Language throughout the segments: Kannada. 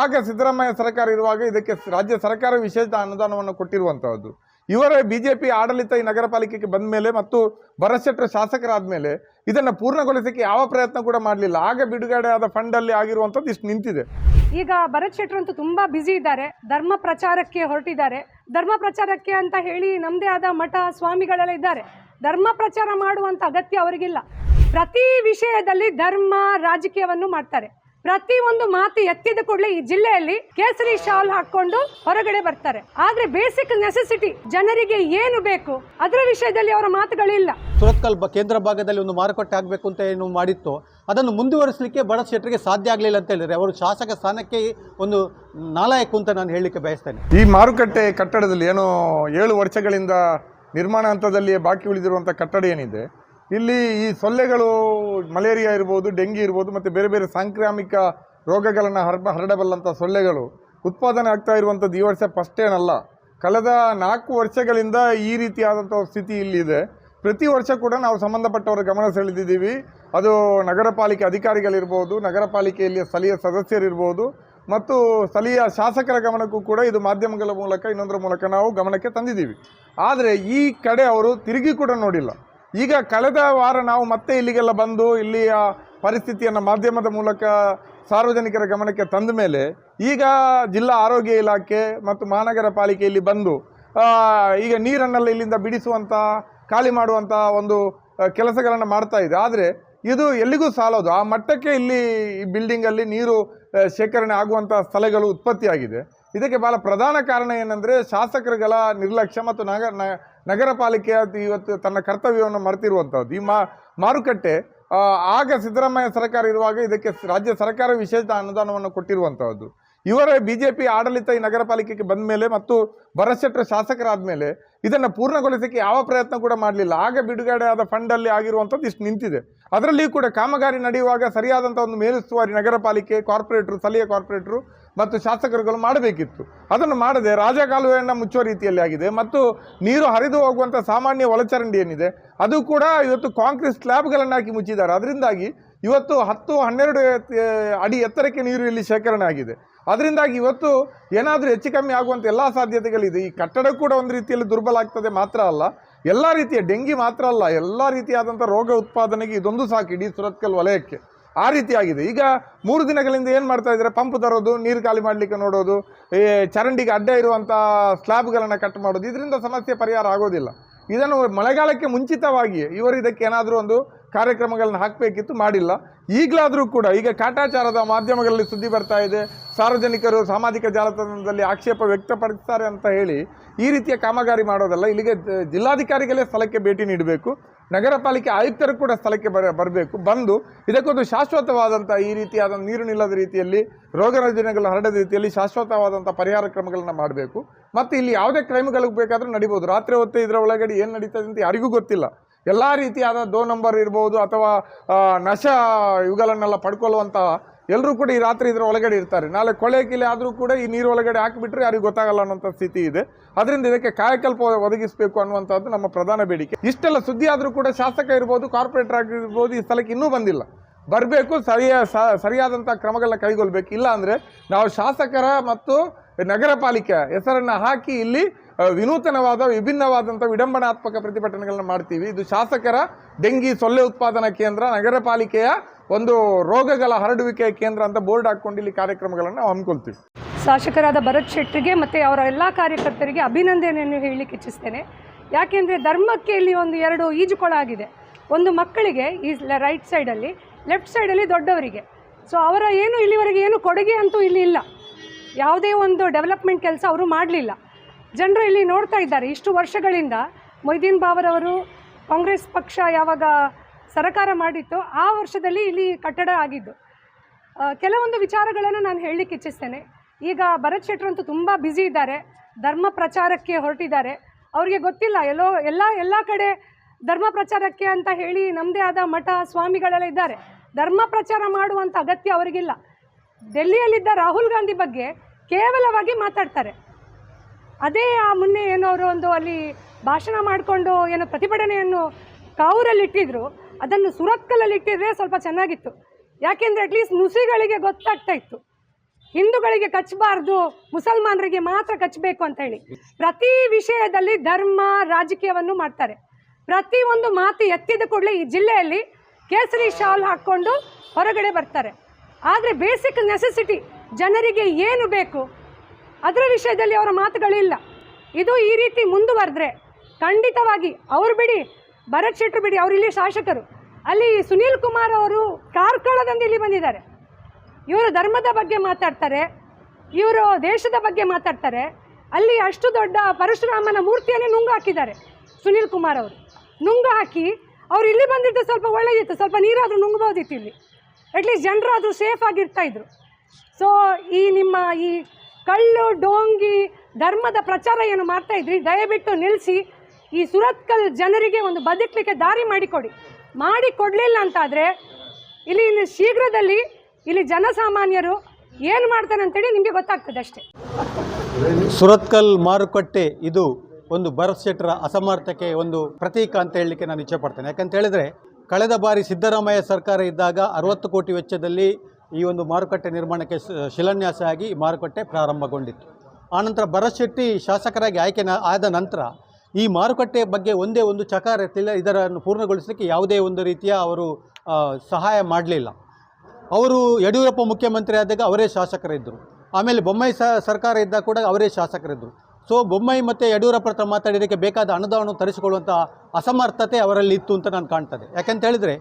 ಆಗ ಸಿದ್ದರಾಮಯ್ಯ ಸರ್ಕಾರ ಇರುವಾಗ ಇದಕ್ಕೆ ರಾಜ್ಯ ಸರ್ಕಾರ ವಿಶೇಷ ಅನುದಾನವನ್ನು ಕೊಟ್ಟಿರುವಂತಹದ್ದು. ಇವರ ಪಿ ಆಡಳಿತ ಈ ನಗರ ಪಾಲಿಕೆಗೆ ಬಂದ ಮೇಲೆ ಮತ್ತು ಭರತ್ ಶಾಸಕರಾದ ಮೇಲೆ ಇದನ್ನು ಪೂರ್ಣಗೊಳಿಸಕ್ಕೆ ಯಾವ ಪ್ರಯತ್ನ ಕೂಡ ಮಾಡಲಿಲ್ಲ. ಆಗ ಬಿಡುಗಡೆ ಆದ ಫಂಡಲ್ಲಿ ಆಗಿರುವಂಥದ್ದು ಇಷ್ಟು ನಿಂತಿದೆ. ಈಗ ಭರತ್ ಶೆಟ್ಟರ್ ಅಂತೂ ತುಂಬ ಬ್ಯುಸಿ ಇದ್ದಾರೆ. ಧರ್ಮ ಪ್ರಚಾರಕ್ಕೆ ಹೊರಟಿದ್ದಾರೆ. ಧರ್ಮ ಪ್ರಚಾರಕ್ಕೆ ಅಂತ ಹೇಳಿ ನಮ್ಮದೇ ಆದ ಮಠ ಸ್ವಾಮಿಗಳೆಲ್ಲ ಇದ್ದಾರೆ. ಧರ್ಮ ಪ್ರಚಾರ ಮಾಡುವಂಥ ಅಗತ್ಯ ಅವರಿಗಿಲ್ಲ. ಪ್ರತಿ ವಿಷಯದಲ್ಲಿ ಧರ್ಮ ರಾಜಕೀಯವನ್ನು ಮಾಡ್ತಾರೆ. ಪ್ರತಿ ಒಂದು ಮಾತು ಎತ್ತಿದ ಕೂಡಲೇ ಈ ಜಿಲ್ಲೆಯಲ್ಲಿ ಕೇಸರಿ ಶಾಲ್ ಹಾಕೊಂಡು ಹೊರಗಡೆ ಬರ್ತಾರೆ. ಆದ್ರೆ ಬೇಸಿಕ್ ನೆಸೆಸಿಟಿ ಜನರಿಗೆ ಏನು ಬೇಕು? ಅದರ ವಿಷಯದಲ್ಲಿ ಅವರ ಮಾತುಗಳಿಲ್ಲ ಸುರತ್ಕಲ್ ಕೇಂದ್ರ ಭಾಗದಲ್ಲಿ ಒಂದು ಮಾರುಕಟ್ಟೆ ಆಗಬೇಕು ಅಂತ ಏನು ಮಾಡಿತ್ತು ಅದನ್ನು ಮುಂದುವರಿಸಲಿಕ್ಕೆ ಬಡ ಶೆಟ್ಟರಿಗೆ ಸಾಧ್ಯ ಆಗಲಿಲ್ಲ ಅಂತ ಹೇಳಿದರೆ ಅವರು ಶಾಸಕ ಸ್ಥಾನಕ್ಕೆ ಒಂದು ನಾಲಾಯಕು ಅಂತ ನಾನು ಹೇಳಲಿಕ್ಕೆ ಬಯಸ್ತೇನೆ. ಈ ಮಾರುಕಟ್ಟೆ ಕಟ್ಟಡದಲ್ಲಿ ಏನೋ ಏಳು ವರ್ಷಗಳಿಂದ ನಿರ್ಮಾಣ ಹಂತದಲ್ಲಿ ಬಾಕಿ ಉಳಿದಿರುವಂಥ ಕಟ್ಟಡ ಏನಿದೆ ಇಲ್ಲಿ ಈ ಸೊಳ್ಳೆಗಳು ಮಲೇರಿಯಾ ಇರ್ಬೋದು ಡೆಂಗಿ ಇರ್ಬೋದು, ಮತ್ತು ಬೇರೆ ಬೇರೆ ಸಾಂಕ್ರಾಮಿಕ ರೋಗಗಳನ್ನು ಹರಡ ಹರಡಬಲ್ಲಂಥ ಸೊಳ್ಳೆಗಳು. ಉತ್ಪಾದನೆ ಆಗ್ತಾ ಇರುವಂಥದ್ದು ಈ ವರ್ಷ ಫಸ್ಟ್ ಏನಲ್ಲ ಕಳೆದ ನಾಲ್ಕು ವರ್ಷಗಳಿಂದ ಈ ರೀತಿಯಾದಂಥ ಸ್ಥಿತಿ ಇಲ್ಲಿದೆ. ಪ್ರತಿ ವರ್ಷ ಕೂಡ ನಾವು ಸಂಬಂಧಪಟ್ಟವರ ಗಮನ ಸೆಳೆದಿದ್ದೀವಿ. ಅದು ನಗರ ಪಾಲಿಕೆ ಅಧಿಕಾರಿಗಳಿರ್ಬೋದು ನಗರ ಪಾಲಿಕೆಯಲ್ಲಿ ಸ್ಥಳೀಯ ಸದಸ್ಯರಿರ್ಬೋದು, ಮತ್ತು ಸ್ಥಳೀಯ ಶಾಸಕರ ಗಮನಕ್ಕೂ ಕೂಡ ಇದು ಮಾಧ್ಯಮಗಳ ಮೂಲಕ ಇನ್ನೊಂದರ ಮೂಲಕ ನಾವು ಗಮನಕ್ಕೆ ತಂದಿದ್ದೀವಿ. ಆದರೆ ಈ ಕಡೆ ಅವರು ತಿರುಗಿ ಕೂಡ ನೋಡಿಲ್ಲ. ಈಗ ಕಳೆದ ವಾರ ನಾವು ಮತ್ತೆ ಇಲ್ಲಿಗೆಲ್ಲ ಬಂದು ಇಲ್ಲಿಯ ಪರಿಸ್ಥಿತಿಯನ್ನು ಮಾಧ್ಯಮದ ಮೂಲಕ ಸಾರ್ವಜನಿಕರ ಗಮನಕ್ಕೆ ತಂದ ಮೇಲೆ ಈಗ ಜಿಲ್ಲಾ ಆರೋಗ್ಯ ಇಲಾಖೆ ಮತ್ತು ಮಹಾನಗರ ಪಾಲಿಕೆಯಲ್ಲಿ ಬಂದು ಈಗ ನೀರನ್ನೆಲ್ಲ ಇಲ್ಲಿಂದ ಬಿಡಿಸುವಂಥ ಖಾಲಿ ಮಾಡುವಂಥ ಒಂದು ಕೆಲಸಗಳನ್ನು ಮಾಡ್ತಾ ಇದೆ. ಆದರೆ ಇದು ಎಲ್ಲಿಗೂ ಸಾಲೋದು. ಆ ಮಟ್ಟಕ್ಕೆ ಇಲ್ಲಿ ಈ ಬಿಲ್ಡಿಂಗಲ್ಲಿ ನೀರು ಶೇಖರಣೆ ಆಗುವಂಥ ಸ್ಥಳಗಳು ಉತ್ಪತ್ತಿಯಾಗಿದೆ. ಇದಕ್ಕೆ ಭಾಳ ಪ್ರಧಾನ ಕಾರಣ ಏನಂದರೆ ಶಾಸಕರುಗಳ ನಿರ್ಲಕ್ಷ್ಯ ಮತ್ತು ನಾಗರ ನ- ನಗರ ಪಾಲಿಕೆ ಇವತ್ತು ತನ್ನ ಕರ್ತವ್ಯವನ್ನು ಮರೆತಿರುವಂಥದ್ದು ಈ ಮಾರುಕಟ್ಟೆ ಆಗ ಸಿದ್ದರಾಮಯ್ಯ ಸರ್ಕಾರ ಇರುವಾಗ ಇದಕ್ಕೆ ರಾಜ್ಯ ಸರ್ಕಾರ ವಿಶೇಷ ಅನುದಾನವನ್ನು ಕೊಟ್ಟಿರುವಂಥದ್ದು ಇವರ ಬಿ ಜೆ ಪಿ ಆಡಳಿತ ಈ ನಗರ ಪಾಲಿಕೆಗೆ ಬಂದ ಮೇಲೆ ಮತ್ತು ಭರಶೆಟ್ಟರು ಶೆಟ್ಟರ್ ಶಾಸಕರಾದ ಮೇಲೆ ಇದನ್ನು ಪೂರ್ಣಗೊಳಿಸಕ್ಕೆ ಯಾವ ಪ್ರಯತ್ನ ಕೂಡ ಮಾಡಲಿಲ್ಲ. ಆಗ ಬಿಡುಗಡೆ ಆದ ಫಂಡಲ್ಲಿ ಆಗಿರುವಂಥದ್ದು ಇಷ್ಟು ನಿಂತಿದೆ. ಅದರಲ್ಲಿಯೂ ಕೂಡ ಕಾಮಗಾರಿ ನಡೆಯುವಾಗ ಸರಿಯಾದಂಥ ಒಂದು ಮೇಲುಸ್ತುವಾರಿ ನಗರ ಪಾಲಿಕೆ ಕಾರ್ಪೊರೇಟ್ರು, ಸ್ಥಳೀಯ ಕಾರ್ಪೊರೇಟ್ರು ಮತ್ತು ಶಾಸಕರುಗಳು ಮಾಡಬೇಕಿತ್ತು. ಅದನ್ನು ಮಾಡದೆ ರಾಜಕಾಲುವೆಯನ್ನು ಮುಚ್ಚುವ ರೀತಿಯಲ್ಲಿ ಆಗಿದೆ ಮತ್ತು ನೀರು ಹರಿದು ಹೋಗುವಂಥ ಸಾಮಾನ್ಯ ಒಳಚರಂಡಿ ಏನಿದೆ, ಅದು ಕೂಡ ಇವತ್ತು ಕಾಂಕ್ರೀಟ್ ಸ್ಲ್ಯಾಬ್ಗಳನ್ನು ಹಾಕಿ ಮುಚ್ಚಿದ್ದಾರೆ. ಅದರಿಂದಾಗಿ ಇವತ್ತು ಹತ್ತು ಹನ್ನೆರಡು ಅಡಿ ಎತ್ತರಕ್ಕೆ ನೀರು ಇಲ್ಲಿ ಶೇಖರಣೆ ಆಗಿದೆ. ಅದರಿಂದಾಗಿ ಇವತ್ತು ಏನಾದರೂ ಹೆಚ್ಚು ಕಮ್ಮಿ ಆಗುವಂಥ ಎಲ್ಲ ಸಾಧ್ಯತೆಗಳಿದೆ. ಈ ಕಟ್ಟಡ ಕೂಡ ಒಂದು ರೀತಿಯಲ್ಲಿ ದುರ್ಬಲ ಆಗ್ತದೆ ಮಾತ್ರ ಅಲ್ಲ, ಎಲ್ಲ ರೀತಿಯ ಡೆಂಗಿ ಮಾತ್ರ ಅಲ್ಲ, ಎಲ್ಲ ರೀತಿಯಾದಂಥ ರೋಗ ಉತ್ಪಾದನೆಗೆ ಇದೊಂದು ಸಾಕು ಇಡೀ ಸುರತ್ಕಲ್ ವಲಯಕ್ಕೆ. ಆ ರೀತಿಯಾಗಿದೆ. ಈಗ ಮೂರು ದಿನಗಳಿಂದ ಏನು ಮಾಡ್ತಾ ಇದ್ದಾರೆ? ಪಂಪ್ ತರೋದು, ನೀರು ಖಾಲಿ ಮಾಡಲಿಕ್ಕೆ ನೋಡೋದು, ಈ ಚರಂಡಿಗೆ ಅಡ್ಡ ಇರುವಂಥ ಸ್ಲ್ಯಾಬ್ಗಳನ್ನು ಕಟ್ ಮಾಡೋದು, ಇದರಿಂದ ಸಮಸ್ಯೆ ಪರಿಹಾರ ಆಗೋದಿಲ್ಲ. ಇದನ್ನು ಮಳೆಗಾಲಕ್ಕೆ ಮುಂಚಿತವಾಗಿ ಇವರು ಇದಕ್ಕೆ ಏನಾದರೂ ಒಂದು ಕಾರ್ಯಕ್ರಮಗಳನ್ನು ಹಾಕಬೇಕಿತ್ತು ಮಾಡಿಲ್ಲ. ಈಗಲಾದರೂ ಕೂಡ ಈಗ ಕಾಟಾಚಾರದ ಮಾಧ್ಯಮಗಳಲ್ಲಿ ಸುದ್ದಿ ಬರ್ತಾ ಇದೆ. ಸಾರ್ವಜನಿಕರು ಸಾಮಾಜಿಕ ಜಾಲತಾಣದಲ್ಲಿ ಆಕ್ಷೇಪ ವ್ಯಕ್ತಪಡಿಸ್ತಾರೆ ಅಂತ ಹೇಳಿ ಈ ರೀತಿಯ ಕಾಮಗಾರಿ ಮಾಡೋದಲ್ಲ. ಇಲ್ಲಿಗೆ ಜಿಲ್ಲಾಧಿಕಾರಿಗಳೇ ಸ್ಥಳಕ್ಕೆ ಭೇಟಿ ನೀಡಬೇಕು. ನಗರ ಪಾಲಿಕೆ ಆಯುಕ್ತರು ಕೂಡ ಸ್ಥಳಕ್ಕೆ ಬರ, ಬರಬೇಕು. ಬಂದು ಇದಕ್ಕೊಂದು ಶಾಶ್ವತವಾದಂಥ ಈ ರೀತಿಯಾದ ನೀರು ನಿಲ್ಲದ ರೀತಿಯಲ್ಲಿ, ರೋಗ ರಜನೆಗಳು ಹರಡದ ರೀತಿಯಲ್ಲಿ ಶಾಶ್ವತವಾದಂಥ ಪರಿಹಾರ ಕ್ರಮಗಳನ್ನು ಮಾಡಬೇಕು. ಮತ್ತು ಇಲ್ಲಿ ಯಾವುದೇ ಕ್ರೈಮ್ಗಳಿಗೆ ಬೇಕಾದರೂ ನಡಿಬೋದು. ರಾತ್ರಿ ಹೊತ್ತು ಇದರ ಒಳಗಡೆ ಏನು ನಡೀತದೆ ಅಂತ ಯಾರಿಗೂ ಗೊತ್ತಿಲ್ಲ. ಎಲ್ಲ ರೀತಿಯಾದ ದೋ ನಂಬರ್ ಇರ್ಬೋದು ಅಥವಾ ನಶ ಇವುಗಳನ್ನೆಲ್ಲ ಪಡ್ಕೊಳ್ಳುವಂಥ ಎಲ್ಲರೂ ಕೂಡ ಈ ರಾತ್ರಿ ಇದರ ಒಳಗಡೆ ಇರ್ತಾರೆ. ನಾಳೆ ಕೊಳೆ ಕಿಲೆ ಆದರೂ ಕೂಡ ಈ ನೀರು ಒಳಗಡೆ ಹಾಕಿಬಿಟ್ರೆ ಯಾರಿಗೂ ಗೊತ್ತಾಗಲ್ಲ ಅನ್ನೋಂಥ ಸ್ಥಿತಿ ಇದೆ. ಅದರಿಂದ ಇದಕ್ಕೆ ಕಾಯಕಲ್ಪ ಒದಗಿಸಬೇಕು ಅನ್ನುವಂಥದ್ದು ನಮ್ಮ ಪ್ರಧಾನ ಬೇಡಿಕೆ. ಇಷ್ಟೆಲ್ಲ ಸುದ್ದಿ ಆದರೂ ಕೂಡ ಶಾಸಕ ಇರ್ಬೋದು, ಕಾರ್ಪೊರೇಟರ್ ಆಗಿರ್ಬೋದು, ಈ ಸ್ಥಳಕ್ಕೆ ಇನ್ನೂ ಬಂದಿಲ್ಲ. ಬರಬೇಕು, ಸರಿಯ ಸರಿಯಾದಂಥ ಕ್ರಮಗಳನ್ನ ಕೈಗೊಳ್ಬೇಕು. ಇಲ್ಲ ಅಂದರೆ ನಾವು ಶಾಸಕರ ಮತ್ತು ನಗರ ಪಾಲಿಕೆ ಹೆಸರನ್ನು ಹಾಕಿ ಇಲ್ಲಿ ವಿನೂತನವಾದ ವಿಭಿನ್ನವಾದಂಥ ವಿಡಂಬನಾತ್ಮಕ ಪ್ರತಿಭಟನೆಗಳನ್ನ ಮಾಡ್ತೀವಿ. ಇದು ಶಾಸಕರ ಡೆಂಗಿ ಸೊಳ್ಳೆ ಉತ್ಪಾದನಾ ಕೇಂದ್ರ ನಗರ ಪಾಲಿಕೆಯ ಒಂದು ರೋಗಗಳ ಹರಡುವಿಕೆಯ ಕೇಂದ್ರ ಅಂತ ಬೋರ್ಡ್ ಹಾಕ್ಕೊಂಡು ಇಲ್ಲಿ ಕಾರ್ಯಕ್ರಮಗಳನ್ನು ನಾವು ಹಮ್ಮಿಕೊಳ್ತೀವಿ. ಶಾಸಕರಾದ ಭರತ್ ಶೆಟ್ಟಿಗೆ ಮತ್ತು ಅವರ ಎಲ್ಲ ಕಾರ್ಯಕರ್ತರಿಗೆ ಅಭಿನಂದನೆಯನ್ನು ಹೇಳಲಿಕ್ಕೆ ಇಚ್ಛಿಸ್ತೇನೆ. ಯಾಕೆಂದರೆ ಧರ್ಮಕ್ಕೆ ಇಲ್ಲಿ ಒಂದು ಎರಡು ಈಜುಕೊಳ ಆಗಿದೆ. ಒಂದು ಮಕ್ಕಳಿಗೆ ಈ ರೈಟ್ ಸೈಡಲ್ಲಿ ಲೆಫ್ಟ್ ಸೈಡಲ್ಲಿ ದೊಡ್ಡವರಿಗೆ. ಸೊ ಅವರ ಏನು ಇಲ್ಲಿವರೆಗೆ ಏನು ಕೊಡುಗೆ ಅಂತೂ ಇಲ್ಲಿ ಇಲ್ಲ. ಯಾವುದೇ ಒಂದು ಡೆವಲಪ್ಮೆಂಟ್ ಕೆಲಸ ಅವರು ಮಾಡಲಿಲ್ಲ. ಜನರು ಇಲ್ಲಿ ನೋಡ್ತಾ ಇದ್ದಾರೆ, ಇಷ್ಟು ವರ್ಷಗಳಿಂದ ಮೊಯ್ದೀನ್ ಬಾವರವರು ಕಾಂಗ್ರೆಸ್ ಪಕ್ಷ ಯಾವಾಗ ಸರಕಾರ ಮಾಡಿತ್ತು ಆ ವರ್ಷದಲ್ಲಿ ಇಲ್ಲಿ ಕಟ್ಟಡ ಆಗಿದ್ದು. ಕೆಲವೊಂದು ವಿಚಾರಗಳನ್ನು ನಾನು ಹೇಳಲಿಕ್ಕೆ ಇಚ್ಛಿಸ್ತೇನೆ. ಈಗ ಭರತ್ ಶೆಟ್ರು ಅಂತೂ ತುಂಬ ಬ್ಯುಸಿ ಇದ್ದಾರೆ, ಧರ್ಮ ಪ್ರಚಾರಕ್ಕೆ ಹೊರಟಿದ್ದಾರೆ. ಅವರಿಗೆ ಗೊತ್ತಿಲ್ಲ, ಎಲ್ಲೋ, ಎಲ್ಲ ಎಲ್ಲ ಕಡೆ ಧರ್ಮ ಪ್ರಚಾರಕ್ಕೆ ಅಂತ ಹೇಳಿ ನಮ್ಮದೇ ಆದ ಮಠ, ಸ್ವಾಮಿಗಳೆಲ್ಲ ಇದ್ದಾರೆ. ಧರ್ಮ ಪ್ರಚಾರ ಮಾಡುವಂಥ ಅಗತ್ಯ ಅವರಿಗಿಲ್ಲ. ಡೆಲ್ಲಿಯಲ್ಲಿದ್ದ ರಾಹುಲ್ ಗಾಂಧಿ ಬಗ್ಗೆ ಕೇವಲವಾಗಿ ಮಾತಾಡ್ತಾರೆ. ಅದೇ ಆ ಮೊನ್ನೆ ಏನೋ ಅವರು ಒಂದು ಅಲ್ಲಿ ಭಾಷಣ ಮಾಡಿಕೊಂಡು ಏನೋ ಪ್ರತಿಭಟನೆಯನ್ನು ಕಾವೂರಲ್ಲಿ ಇಟ್ಟಿದ್ರು ಅದನ್ನು ಸುರತ್ಕಲಲ್ಲಿ ಇಟ್ಟಿದ್ರೆ ಸ್ವಲ್ಪ ಚೆನ್ನಾಗಿತ್ತು. ಯಾಕೆಂದರೆ ಅಟ್ಲೀಸ್ಟ್ ನುಸಿಗಳಿಗೆ ಗೊತ್ತಾಗ್ತಾ ಇತ್ತು. ಹಿಂದೂಗಳಿಗೆ ಕಚ್ಚಬಾರ್ದು, ಮುಸಲ್ಮಾನರಿಗೆ ಮಾತ್ರ ಕಚ್ಚಬೇಕು ಅಂತ ಹೇಳಿ. ಪ್ರತಿ ವಿಷಯದಲ್ಲಿ ಧರ್ಮ, ರಾಜಕೀಯವನ್ನು ಮಾಡ್ತಾರೆ. ಪ್ರತಿ ಒಂದು ಮಾತು ಎತ್ತಿದ ಕೂಡಲೇ ಈ ಜಿಲ್ಲೆಯಲ್ಲಿ ಕೇಸರಿ ಶಾಲ್ ಹಾಕ್ಕೊಂಡು ಹೊರಗಡೆ ಬರ್ತಾರೆ. ಆದರೆ ಬೇಸಿಕ್ ನೆಸೆಸಿಟಿ ಜನರಿಗೆ ಏನು ಬೇಕು? ಅದರ ವಿಷಯದಲ್ಲಿ ಅವರ ಮಾತುಗಳಿಲ್ಲ ಇದು ಈ ರೀತಿ ಮುಂದುವರೆದ್ರೆ ಖಂಡಿತವಾಗಿ ಅವರು ಬಿಡಿ, ಭರತ್ ಶೆಟ್ಟರು ಬಿಡಿ, ಅವರು ಇಲ್ಲಿ ಶಾಸಕರು. ಅಲ್ಲಿ ಸುನೀಲ್ ಕುಮಾರ್ ಅವರು ಕಾರ್ಕಳದಿಂದ ಇಲ್ಲಿ ಬಂದಿದ್ದಾರೆ. ಇವರು ಧರ್ಮದ ಬಗ್ಗೆ ಮಾತಾಡ್ತಾರೆ, ಇವರು ದೇಶದ ಬಗ್ಗೆ ಮಾತಾಡ್ತಾರೆ. ಅಲ್ಲಿ ಅಷ್ಟು ದೊಡ್ಡ ಪರಶುರಾಮನ ಮೂರ್ತಿಯನ್ನು ನುಂಗು ಹಾಕಿದ್ದಾರೆ ಸುನೀಲ್ ಕುಮಾರ್ ಅವರು. ನುಂಗು ಹಾಕಿ ಅವ್ರು ಇಲ್ಲಿ ಬಂದಿದ್ದು ಸ್ವಲ್ಪ ಒಳ್ಳೆಯದಿತ್ತು ಸ್ವಲ್ಪ ನೀರಾದರೂ ನುಂಗ್ಬೋದಿತ್ತು ಇಲ್ಲಿ. ಅಟ್ಲೀಸ್ಟ್ ಜನರಾದರೂ ಸೇಫ್ ಆಗಿರ್ತಾ ಇದ್ರು. ಸೊ ಈ ನಿಮ್ಮ ಈ ಕಳ್ಳು, ಡೋಂಗಿ ಧರ್ಮದ ಪ್ರಚಾರ ಏನು ಮಾಡ್ತಾ ಇದ್ರಿ, ದಯವಿಟ್ಟು ನಿಲ್ಲಿಸಿ ಈ ಸುರತ್ಕಲ್ ಜನರಿಗೆ ಒಂದು ಬದುಕಲಿಕ್ಕೆ ದಾರಿ ಮಾಡಿಕೊಡಿ. ಮಾಡಿ ಕೊಡಲಿಲ್ಲ ಅಂತಾದರೆ, ಇಲ್ಲಿ ಇನ್ನು ಶೀಘ್ರದಲ್ಲಿ ಇಲ್ಲಿ ಜನಸಾಮಾನ್ಯರು ಏನು ಮಾಡ್ತಾರೆ ಅಂತೇಳಿ ನಿಮಗೆ ಗೊತ್ತಾಗ್ತದೆ ಅಷ್ಟೇ. ಸುರತ್ಕಲ್ ಮಾರುಕಟ್ಟೆ ಇದು ಒಂದು ಭರತ್ ಶೆಟ್ಟರ ಅಸಮರ್ಥಕ್ಕೆ ಒಂದು ಪ್ರತೀಕ ಅಂತ ಹೇಳಲಿಕ್ಕೆ ನಾನು ಇಚ್ಛೆಪಡ್ತೇನೆ ಯಾಕಂತ ಹೇಳಿದ್ರೆ, ಕಳೆದ ಬಾರಿ ಸಿದ್ದರಾಮಯ್ಯ ಸರ್ಕಾರ ಇದ್ದಾಗ ಅರವತ್ತು ಕೋಟಿ ವೆಚ್ಚದಲ್ಲಿ ಈ ಒಂದು ಮಾರುಕಟ್ಟೆ ನಿರ್ಮಾಣಕ್ಕೆ ಶಿಲಾನ್ಯಾಸ ಆಗಿ ಈ ಮಾರುಕಟ್ಟೆ ಪ್ರಾರಂಭಗೊಂಡಿತ್ತು. ಆನಂತರ ಭರತ್ ಶೆಟ್ಟಿ ಶಾಸಕರಾಗಿ ಆಯ್ಕೆ ಆದ ನಂತರ ಈ ಮಾರುಕಟ್ಟೆ ಬಗ್ಗೆ ಒಂದೇ ಒಂದು ಚಕಾರ ಎತ್ತಿಲ್ಲ ಇದನ್ನು ಪೂರ್ಣಗೊಳಿಸಲಿಕ್ಕೆ ಯಾವುದೇ ಒಂದು ರೀತಿಯ ಅವರು ಸಹಾಯ ಮಾಡಲಿಲ್ಲ. ಅವರು ಯಡಿಯೂರಪ್ಪ ಮುಖ್ಯಮಂತ್ರಿ ಆದಾಗ ಅವರೇ ಶಾಸಕರಿದ್ದರು. ಆಮೇಲೆ ಬೊಮ್ಮಾಯಿ ಸರ್ಕಾರ ಇದ್ದಾಗ ಕೂಡ ಅವರೇ ಶಾಸಕರಿದ್ದರು. ಸೊ ಬೊಮ್ಮಾಯಿ ಮತ್ತು ಯಡಿಯೂರಪ್ಪ ಹತ್ರ ಮಾತಾಡಿದ್ದಕ್ಕೆ ಬೇಕಾದ ಅನುದಾನವನ್ನು ತರಿಸಿಕೊಳ್ಳುವಂಥ ಅಸಮರ್ಥತೆ ಅವರಲ್ಲಿ ಇತ್ತು ಅಂತ ನಾನು ಕಾಣ್ತದೆ. ಯಾಕಂತ ಹೇಳಿದರೆ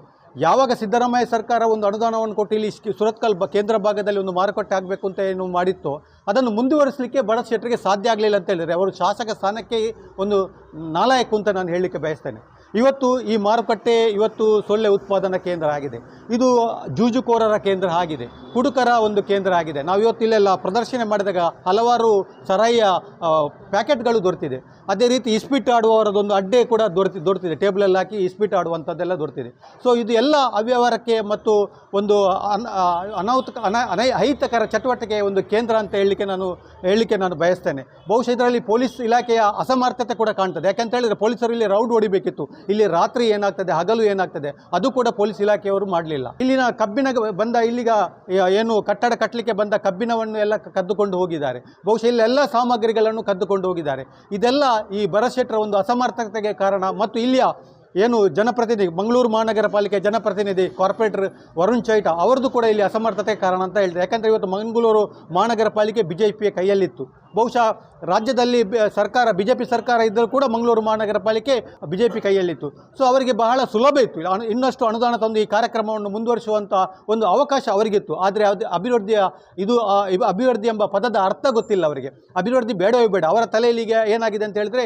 ಯಾವಾಗ ಸಿದ್ದರಾಮಯ್ಯ ಸರ್ಕಾರ ಒಂದು ಅನುದಾನವನ್ನು ಕೊಟ್ಟು ಇಲ್ಲಿ ಸುರತ್ಕಲ್ ಕೇಂದ್ರ ಭಾಗದಲ್ಲಿ ಒಂದು ಮಾರುಕಟ್ಟೆ ಆಗಬೇಕು ಅಂತ ಏನು ಮಾಡಿತ್ತು, ಅದನ್ನು ಮುಂದುವರಿಸಲಿಕ್ಕೆ ಬಡ ಶೆಟ್ಟರಿಗೆ ಸಾಧ್ಯ ಆಗಲಿಲ್ಲ ಅಂತ ಹೇಳಿದರೆ, ಅವರು ಶಾಸಕ ಸ್ಥಾನಕ್ಕೆ ಒಂದು ನಾಲಾಯಕು ಅಂತ ನಾನು ಹೇಳಲಿಕ್ಕೆ ಬಯಸ್ತೇನೆ. ಇವತ್ತು ಈ ಮಾರುಕಟ್ಟೆ ಇವತ್ತು ಸೊಳ್ಳೆ ಉತ್ಪಾದನಾ ಕೇಂದ್ರ ಆಗಿದೆ. ಇದು ಜೂಜುಕೋರರ ಕೇಂದ್ರ ಆಗಿದೆ. ಕುಡುಕರ ಒಂದು ಕೇಂದ್ರ ಆಗಿದೆ. ನಾವು ಇವತ್ತು ಇಲ್ಲೆಲ್ಲ ಪ್ರದರ್ಶನ ಮಾಡಿದಾಗ ಹಲವಾರು ಸರಾಯಿಯ ಪ್ಯಾಕೆಟ್ಗಳು ದೊರೆತಿದೆ. ಅದೇ ರೀತಿ ಇಸ್ಪಿಟ್ ಆಡುವವರದೊಂದು ಅಡ್ಡೆ ಕೂಡ ದೊರೆತಿ, ದೊರೆತಿದೆ. ಟೇಬಲಲ್ಲಿ ಹಾಕಿ ಇಸ್ಪಿಟ್ ಆಡುವಂಥದ್ದೆಲ್ಲ ದೊರೆತಿದೆ. ಸೊ, ಇದು ಎಲ್ಲ ಅವ್ಯವಹಾರಕ್ಕೆ ಮತ್ತು ಒಂದು ಅನ್ ಅನೌತ್ ಅನ, ಅಹಿತಕರ ಚಟುವಟಿಕೆ ಒಂದು ಕೇಂದ್ರ ಅಂತ ಹೇಳಲಿಕ್ಕೆ ನಾನು ಹೇಳಲಿಕ್ಕೆ ನಾನು ಬಯಸ್ತೇನೆ. ಬಹುಶಃ ಇದರಲ್ಲಿ ಪೊಲೀಸ್ ಇಲಾಖೆಯ ಅಸಮರ್ಥತೆ ಕೂಡ ಕಾಣ್ತದೆ. ಯಾಕಂತ ಹೇಳಿದರೆ ಪೊಲೀಸರು ಇಲ್ಲಿ ರೌಡ್ ಹೊಡಿಬೇಕಿತ್ತು. ಇಲ್ಲಿ ರಾತ್ರಿ ಏನಾಗ್ತದೆ, ಹಗಲು ಏನಾಗ್ತದೆ, ಅದು ಕೂಡ ಪೊಲೀಸ್ ಇಲಾಖೆಯವರು ಮಾಡಲಿಲ್ಲ. ಇಲ್ಲಿನ ಕಬ್ಬಿನ ಬಂದ ಇಲ್ಲಿಗ ಏನು ಕಟ್ಟಡ ಕಟ್ಟಲಿಕ್ಕೆ ಬಂದ ಕಬ್ಬಿನವನ್ನು ಎಲ್ಲ ಕದ್ದುಕೊಂಡು ಹೋಗಿದ್ದಾರೆ. ಬಹುಶಃ ಇಲ್ಲೆಲ್ಲ ಸಾಮಗ್ರಿಗಳನ್ನು ಕದ್ದುಕೊಂಡು ಹೋಗಿದ್ದಾರೆ. ಇದೆಲ್ಲ ಈ ಬರಶೆಟ್ಟರ ಶೆಟ್ಟರ ಒಂದು ಅಸಮರ್ಥತೆಗೆ ಕಾರಣ. ಮತ್ತು ಇಲ್ಲಿಯ ಏನು ಜನಪ್ರತಿನಿಧಿ, ಮಂಗಳೂರು ಮಹಾನಗರ ಪಾಲಿಕೆ ಜನಪ್ರತಿನಿಧಿ, ಕಾರ್ಪೊರೇಟರ್ ವರುಣ್ ಚೈಟ ಅವರದ್ದು ಕೂಡ ಇಲ್ಲಿ ಅಸಮರ್ಥತೆ ಕಾರಣ ಅಂತ ಹೇಳಿದೆ ಯಾಕಂದರೆ ಇವತ್ತು ಮಂಗಳೂರು ಮಹಾನಗರ ಪಾಲಿಕೆ ಬಿ ಕೈಯಲ್ಲಿತ್ತು. ಬಹುಶಃ ರಾಜ್ಯದಲ್ಲಿ ಸರ್ಕಾರ ಬಿ ಜೆ ಪಿ ಸರ್ಕಾರ ಇದ್ದರೂ ಕೂಡ ಮಂಗಳೂರು ಮಹಾನಗರ ಪಾಲಿಕೆ ಬಿ ಜೆ ಪಿ ಕೈಯಲ್ಲಿತ್ತು. ಸೊ ಅವರಿಗೆ ಬಹಳ ಸುಲಭ ಇತ್ತು. ಇನ್ನಷ್ಟು ಅನುದಾನ ತಂದು ಈ ಕಾರ್ಯಕ್ರಮವನ್ನು ಮುಂದುವರಿಸುವಂಥ ಒಂದು ಅವಕಾಶ ಅವರಿಗಿತ್ತು. ಆದರೆ ಅದು ಅಭಿವೃದ್ಧಿಯ ಇದು ಅಭಿವೃದ್ಧಿ ಎಂಬ ಪದದ ಅರ್ಥ ಗೊತ್ತಿಲ್ಲ ಅವರಿಗೆ. ಅಭಿವೃದ್ಧಿ ಬೇಡವೇ ಬೇಡ. ಅವರ ತಲೆಯಲ್ಲಿಗೆ ಏನಾಗಿದೆ ಅಂತ ಹೇಳಿದ್ರೆ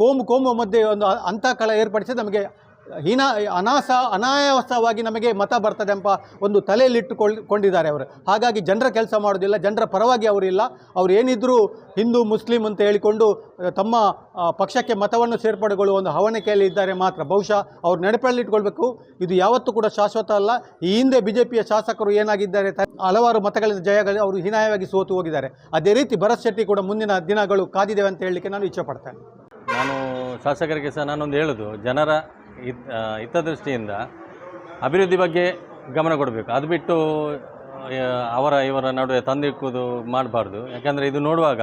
ಕೋಮು ಕೋಮು ಮಧ್ಯೆ ಒಂದು ಅಂತಃ ಕಳ ಏರ್ಪಡಿಸಿ ನಮಗೆ ಹೀನ, ಅನಾಸ, ಅನಾಯಾಸವಾಗಿ ನಮಗೆ ಮತ ಬರ್ತದೆ ಎಂಬ ಒಂದು ತಲೆಯಲ್ಲಿಟ್ಟುಕೊಳ್ಳ್ ಕೊಂಡಿದ್ದಾರೆ ಅವರು. ಹಾಗಾಗಿ ಜನರ ಕೆಲಸ ಮಾಡೋದಿಲ್ಲ ಜನರ ಪರವಾಗಿ ಅವರಿಲ್ಲ ಅವ್ರು ಏನಿದ್ರೂ ಹಿಂದೂ, ಮುಸ್ಲಿಂ ಅಂತ ಹೇಳಿಕೊಂಡು ತಮ್ಮ ಪಕ್ಷಕ್ಕೆ ಮತವನ್ನು ಸೇರ್ಪಡೆಗೊಳ್ಳುವ ಒಂದು ಹವಣಿಕೆಯಲ್ಲಿ ಇದ್ದಾರೆ ಮಾತ್ರ. ಬಹುಶಃ ಅವ್ರು ನೆನಪಲ್ಲಿಟ್ಕೊಳ್ಬೇಕು ಇದು ಯಾವತ್ತೂ ಕೂಡ ಶಾಶ್ವತ ಅಲ್ಲ. ಈ ಹಿಂದೆ ಬಿ ಜೆ ಪಿಯ ಶಾಸಕರು ಏನಾಗಿದ್ದಾರೆ ಹಲವಾರು ಮತಗಳಿಂದ ಜಯಗಳು ಅವರು ಹೀನಾಯವಾಗಿ ಸೋತು ಹೋಗಿದ್ದಾರೆ. ಅದೇ ರೀತಿ ಭರತ್ ಶೆಟ್ಟಿ ಕೂಡ ಮುಂದಿನ ದಿನಗಳು ಕಾದಿದ್ದೇವೆ ಅಂತ ಹೇಳಲಿಕ್ಕೆ ನಾನು ಇಚ್ಛೆ ಪಡ್ತೇನೆ. ನಾನು ಶಾಸಕರಿಗೆ ಸಹ ನಾನೊಂದು ಹೇಳೋದು. ಜನರ ಹಿತ ಹಿತದೃಷ್ಟಿಯಿಂದ ಅಭಿವೃದ್ಧಿ ಬಗ್ಗೆ ಗಮನ ಕೊಡಬೇಕು. ಅದು ಬಿಟ್ಟು ಅವರ, ಇವರ ನಡುವೆ ತಂದಿಕ್ಕುವುದು ಮಾಡಬಾರ್ದು. ಯಾಕೆಂದರೆ ಇದು ನೋಡುವಾಗ,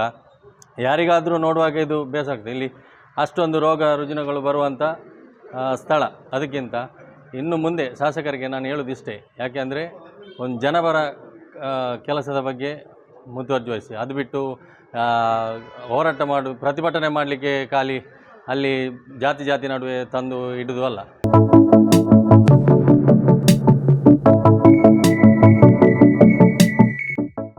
ಯಾರಿಗಾದರೂ ನೋಡುವಾಗ ಇದು ಬೇಸಾಗ್ತದೆ ಇಲ್ಲಿ ಅಷ್ಟೊಂದು ರೋಗ ರುಜಿನಗಳು ಬರುವಂಥ ಸ್ಥಳ ಅದಕ್ಕಿಂತ ಇನ್ನು ಮುಂದೆ ಶಾಸಕರಿಗೆ ನಾನು ಹೇಳೋದು ಇಷ್ಟೇ. ಯಾಕೆಂದರೆ ಒಂದು ಜನಪರ ಕೆಲಸದ ಬಗ್ಗೆ ಮುತುವರ್ಜಿ ವಹಿಸಿ ಅದು ಬಿಟ್ಟು ಹೋರಾಟ ಮಾಡು, ಪ್ರತಿಭಟನೆ ಮಾಡಲಿಕ್ಕೆ ಖಾಲಿ ಅಲ್ಲಿ ಜಾತಿ ಜಾತಿ ನಡುವೆ ತಂದು ಇಡುವುದು ಅಲ್ಲ.